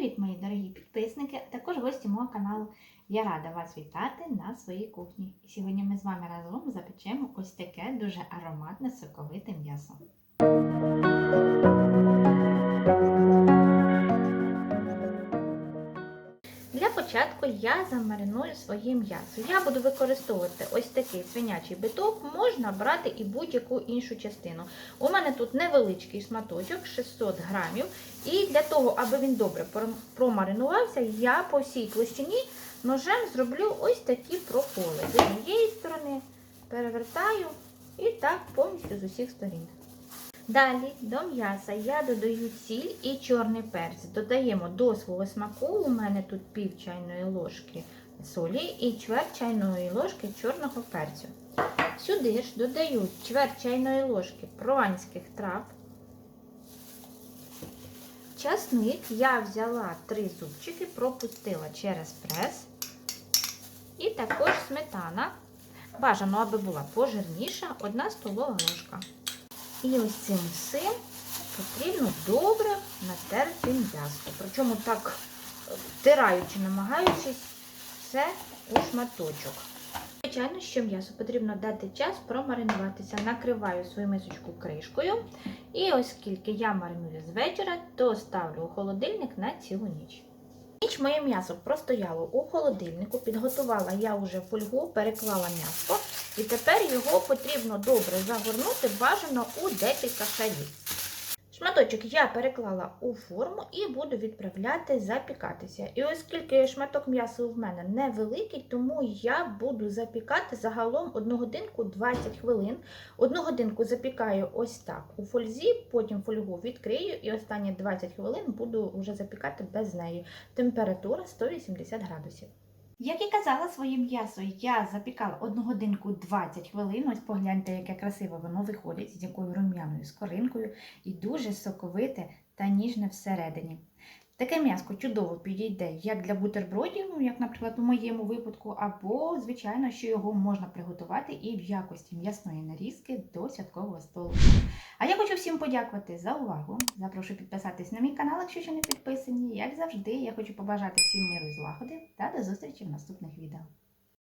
Привіт, мої дорогі підписники, а також гості мого каналу. Я рада вас вітати на своїй кухні. І сьогодні ми з вами разом запечемо ось таке дуже ароматне соковите м'ясо. Для початку я замариную своє м'ясо. Я буду використовувати ось такий свинячий биток, можна брати і будь-яку іншу частину. У мене тут невеличкий шматочок 600 грамів. І для того, аби він добре промаринувався, я по всій площині ножем зроблю ось такі проколи. З однієї сторони перевертаю і так повністю з усіх сторін. Далі до м'яса я додаю сіль і чорний перець. Додаємо до свого смаку. У мене тут пів чайної ложки солі і чверть чайної ложки чорного перцю. Сюди ж додаю чверть чайної ложки прованських трав. Часник я взяла три зубчики, пропустила через прес. І також сметана. Бажано, аби була пожирніша, одна столова ложка. І ось цим всім потрібно добре натерти м'ясо. Причому так втираючи, намагаючись все у шматочок. Звичайно, що м'ясо потрібно дати час промаринуватися. Накриваю свою мисочку кришкою. І оскільки я мариную з вечора, то ставлю у холодильник на цілу ніч. Ніч моє м'ясо простояло у холодильнику, підготувала я вже фольгу, переклала м'ясо. І тепер його потрібно добре загорнути бажано у декілька шарів. Шматочок я переклала у форму і буду відправляти запікатися. І оскільки шматок м'яса в мене невеликий, тому я буду запікати загалом 1 годинку 20 хвилин. Одну годинку запікаю ось так у фользі, потім фольгу відкрию і останні 20 хвилин буду вже запікати без неї. Температура 180 градусів. Як і казала своє м'ясо, я запікала 1 годинку 20 хвилин. Ось погляньте, яке красиво воно виходить з якою рум'яною скоринкою і дуже соковите та ніжне всередині. Таке м'ясо чудово підійде як для бутербродів, як, наприклад, у моєму випадку, або, звичайно, що його можна приготувати і в якості м'ясної нарізки до святкового столу. А я хочу всім подякувати за увагу. Запрошую підписатись на мій канал, якщо ще не підписані. Завжди, я хочу побажати всім миру і злагоди та до зустрічі в наступних відео.